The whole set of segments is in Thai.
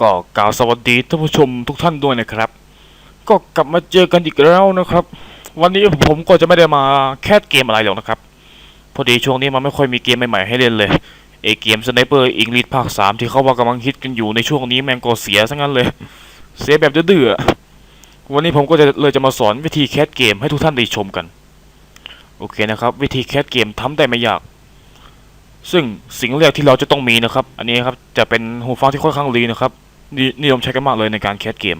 ก็กล่าวสวัสดีท่านผู้ชมทุกท่านด้วยนะครับ ก็กลับมาเจอกันอีกแล้วนะครับ วันนี้ผมก็จะไม่ได้มาแคสเกมอะไรหรอกนะครับ พอดีช่วงนี้มันไม่ค่อยมีเกมใหม่ๆให้เล่นเลยไอเกมสไนเปอร์อิงลิชภาคสามที่เขาว่ากำลังฮิตกันอยู่ในช่วงนี้แม่งก็เสียซะงั้นเลย เสียแบบดื้อๆวันนี้ผมก็จะเลยจะมาสอนวิธีแคสเกมให้ทุกท่านได้ชมกัน โอเคนะครับ วิธีแคสเกมทำได้ไม่ยาก ซึ่งสิ่งแรกที่เราจะต้องมีนะครับ อันนี้ครับจะเป็นหูฟังที่ค่อนข้างดีนะครับ นิยมใช้กันมากเลยในการแคสเกม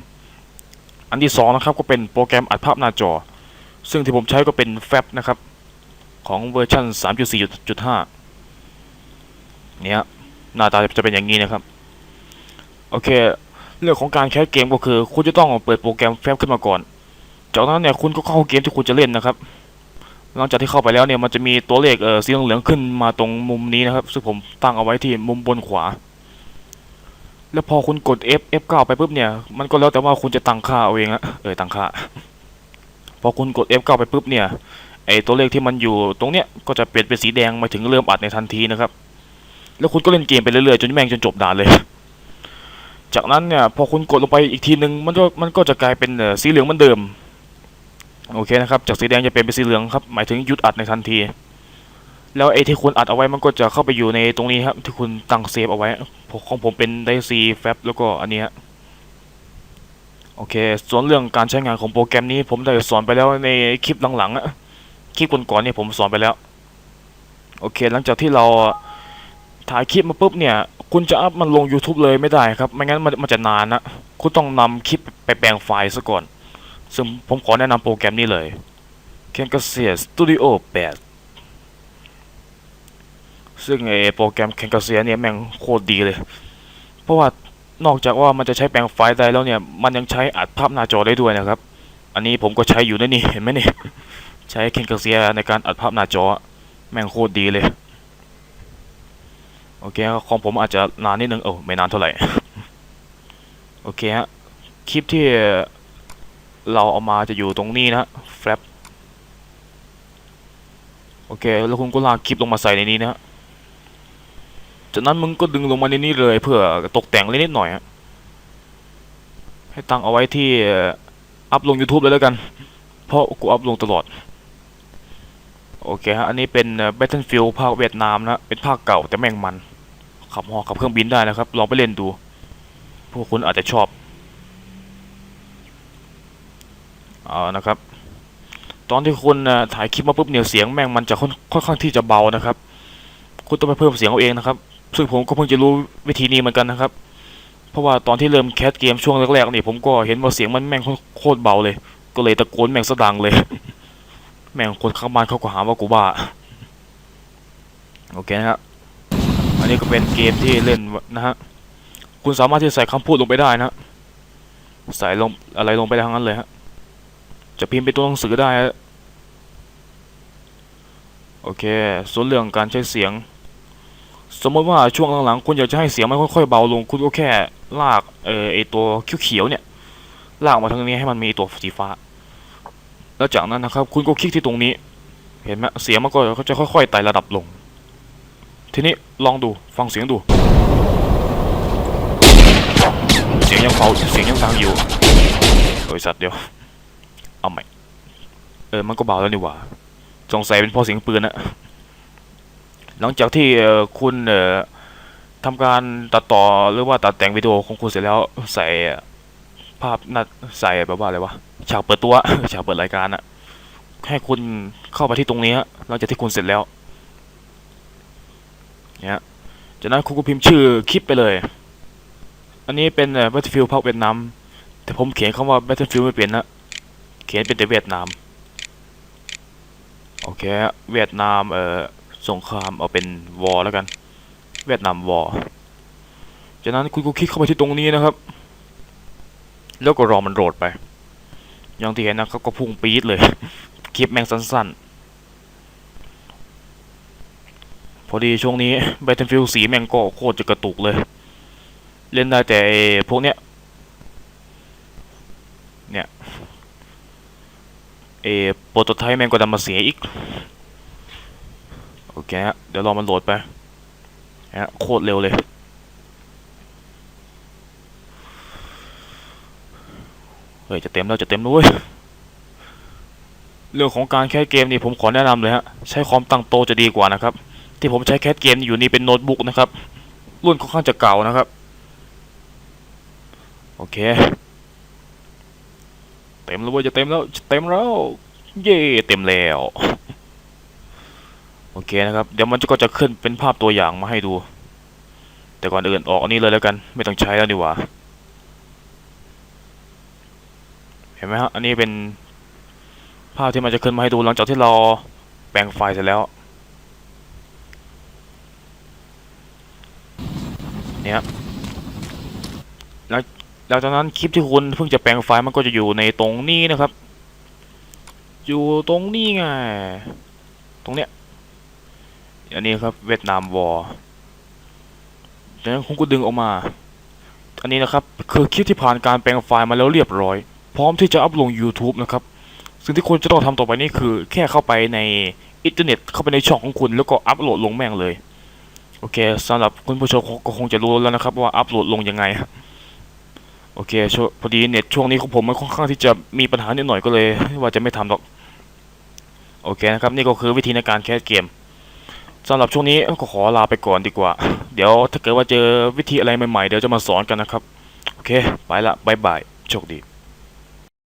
อันที่สองนะครับก็เป็นโปรแกรมอัดภาพหน้าจอ ซึ่งที่ผมใช้ก็เป็นแฟบนะครับ ของเวอร์ชัน3.4.5 เนี่ยหน้าตาจะเป็นอย่างนี้นะครับ โอเค เรื่องของการแคสเกมก็คือ คุณจะต้องเปิดโปรแกรมแฟบขึ้นมาก่อน จากนั้นเนี่ยคุณก็เข้าเกมที่คุณจะเล่นนะครับ หลังจากที่เข้าไปแล้วเนี่ยมันจะมีตัวเลขเออสีเหลืองขึ้นมาตรงมุมนี้นะครับ ซึ่งผมตั้งเอาไว้ที่มุมบนขวา แล้วพอคุณกด F F9 ไปปุ๊บเนี่ย มันก็แล้วแต่ว่าคุณจะตั้งค่าเอาเองอะเออตั้งค่า พอคุณกด F9 ไปปุ๊บเนี่ย ไอตัวเลขที่มันอยู่ตรงเนี้ย ก็จะเปลี่ยนเป็นสีแดงมาถึงเริ่มอัดในทันทีนะครับ แล้วคุณก็เล่นเกมไปเรื่อยๆจนแม่งจนจบด่านเลย จากนั้นเนี่ย พอคุณกดลงไปอีกทีนึง มันก็มันก็จะกลายเป็นสีเหลืองเหมือนเดิม โอเคนะครับ จากสีแดงจะเปลี่ยนเป็นสีเหลืองครับ หมายถึงหยุดอัดในทันที แล้วไอ้ที่คุณอัดเอาไว้มันก็จะเข้าไปอยู่ในตรงนี้ครับ ที่คุณตั้งเซฟเอาไว้ของผมเป็นไดซีแฟบแล้วก็อันเนี้ยโอเค ส่วนเรื่องการใช้งานของโปรแกรมนี้ผมได้สอนไปแล้วในคลิปหลังๆอะคลิปก่อนๆเนี่ยผมสอนไปแล้ว โอเค หลังจากที่เราถ่ายคลิปมาปุ๊บเนี่ย คุณจะอัพมันลง YouTube เลยไม่ได้ครับ ไม่งั้นมันมันจะนานนะคุณต้องนำคลิปไปแปลงไฟล์ซะก่อน ซึ่งผมขอแนะนำโปรแกรมนี้เลย c a n c a s i a Studio 8 ซึ่งไอโปรแกรม c a n c a s i a เนี่ยแม่งโคตรดีเลย เพราะว่านอกจากว่ามันจะใช้แปลงไฟล์ได้แล้วเนี่ย มันยังใช้อัดภาพหน้าจอได้ด้วยนะครับ อันนี้ผมก็ใช้อยู่นะนี่เห็นไหมนี่ ใช้ c a n c a s i a ในการอัดภาพหน้าจอ แม่งโคตรดีเลย โอเคครับของผมอาจจะนานนิดนึงโอ้ไม่นานเท่าไหร่ โอเคฮะ คลิปที่เราเอามาจะอยู่ตรงนี้นะแฟลปโอเค แล้วคุณก็ลากคลิปลงมาใส่ในนี้นะฮะ จากนั้นมึงก็ดึงลงมาในนี้เลยเพื่อตกแต่งเล็กนิดหน่อยฮะให้ตั้งเอาไว้ที่อัพลง YouTube เลยแล้วกัน เพราะกูอัพลงตลอด โอเคฮะ อันนี้เป็น Battlefield ภาคเวียดนามนะ เป็นภาคเก่าแต่แม่งมัน ขับฮอขับเครื่องบินได้นะครับ ลองไปเล่นดู พวกคุณอาจจะชอบ เอานะครับ ตอนที่คุณถ่ายคลิปมาปุ๊บเนี่ยเสียงแม่งมันจะค่อนค่อนข้างที่จะเบานะครับ คุณต้องไปเพิ่มเสียงเอาเองนะครับ ซึ่งผมก็เพิ่งจะรู้วิธีนี้เหมือนกันนะครับ เพราะว่าตอนที่เริ่มแคสเกมช่วงแรกๆนี่ผมก็เห็นว่าเสียงมันแม่งโคตรเบาเลย ก็เลยตะโกนแม่งสะดังเลย แม่งคนข้างบ้านเขาก็หาว่ากูบ้า โอเคนะครับ อันนี้ก็เป็นเกมที่เล่นนะฮะ คุณสามารถที่จะใส่คำพูดลงไปได้นะ ใส่ลงอะไรลงไปได้ทั้งนั้นเลยฮะ จะพิมพ์เป็นตัวหนังสือได้ โอเค ส่วนเรื่องการใช้เสียง สมมติว่าช่วงหลังๆคุณอยากจะให้เสียงมันค่อยๆเบาลง คุณก็แค่ลากเออไอตัวเขียวๆเนี่ย ลากมาทางนี้ให้มันมีตัวสีฟ้า แล้วจากนั้นนะครับ คุณก็คลิกที่ตรงนี้ เห็นไหมเสียงมันก็จะค่อยๆไต่ระดับลง ทีนี้ลองดูฟังเสียงดู เสียงยังเบาเสียงยังดังอยู่โอ้ยสัตว์เดียวเอาใหม่เออมันก็เบาแล้วนี่หว่าสงสัยเป็นเพราะเสียงปืนอะ หลังจากที่คุณทำการตัดต่อหรือว่าตัดแต่งวิดีโอของคุณเสร็จแล้วใส่ภาพนัดใส่แบบว่าอะไรวะฉากเปิดตัวฉากเปิดรายการอะให้คุณเข้าไปที่ตรงนี้หลังจากที่คุณเสร็จแล้วเนี่ยจากนั้นคุณก็พิมพ์ชื่อคลิปไปเลย อันนี้เป็นเอ่อ Battlefield ภาคเวียดนามแต่ผมเขียนคำว่า Battlefield ไม่เป็นนะเขียนเป็นแต่เวียดนามโอเคเวียดนามเอ่อ สงครามเอาเป็นวอแล้วกัน เวียดนามวอจากนั้นคุณก็คลิกเข้าไปที่ตรงนี้นะครับ แล้วก็รอมันโหลดไป อย่างที่เห็นนะครับก็พุ่งปี๊ดเลย คลิปแม่งสั้นๆ พอดีช่วงนี้ Battlefield สีแม่งก็โคตรจะกระตุกเลย เล่นได้แต่พวกเนี้ย เนี่ย เอโปรโตไทป์แม่งก็ดันมาเสียอีก โอเคฮะเดี๋ยวรอมันโหลดไปฮะโคตรเร็วเลยเฮ้ยจะเต็มแล้วจะเต็มแล้วเว้ยเรื่องของการแคสเกมนี่ผมขอแนะนำเลยฮะใช้คอมตั้งโตจะดีกว่านะครับ ที่ผมใช้แคสเกมอยู่นี่เป็นโน้ตบุ๊กนะครับ รุ่นค่อนข้างจะเก่านะครับ โอเค เต็มแล้วเว้ยจะเต็มแล้วจะเต็มแล้ว เย่เต็มแล้ว เคนะครับ เดี๋ยวมันก็จะขึ้นเป็นภาพตัวอย่างมาให้ดู แต่ก่อนอื่นออกอันนี้เลยแล้วกัน ไม่ต้องใช้แล้วดีกว่า เห็นไหมฮะ อันนี้เป็นภาพที่มันจะขึ้นมาให้ดูหลังจากที่เราแปลงไฟล์เสร็จแล้ว เนี่ยแล้วแล้วจากนั้นคลิปที่คุณเพิ่งจะแปลงไฟล์มันก็จะอยู่ในตรงนี้นะครับ อยู่ตรงนี้ไง ตรงเนี้ย อันนี้ครับเวียดนามวอร์จากนั้นผมก็ดึงออกมา อันนี้นะครับคือคลิปที่ผ่านการแปลงไฟล์มาแล้วเรียบร้อย พร้อมที่จะอัพลง YouTube นะครับ สิ่งที่คุณจะต้องทำต่อไปนี่คือ แค่เข้าไปในอินเทอร์เน็ตเข้าไปในช่องของคุณ แล้วก็อัพโหลดลงแม่งเลย โอเคสำหรับคุณผู้ชมก็คงจะรู้แล้วนะครับ ว่าอัพโหลดลงยังไงโอเคพอดีเน็ตช่วงนี้ของผมมันค่อนข้างที่จะมีปัญหานิดหน่อยก็เลย ว่าจะไม่ทำหรอก โอเคนะครับ นี่ก็คือวิธีในการแคสเกม สำหรับช่วงนี้ก็ขอลาไปก่อนดีกว่า เดี๋ยวถ้าเกิดว่าเจอวิธีอะไรใหม่ๆ เดี๋ยวจะมาสอนกันนะครับ โอเค ไปละบายบายโชคดี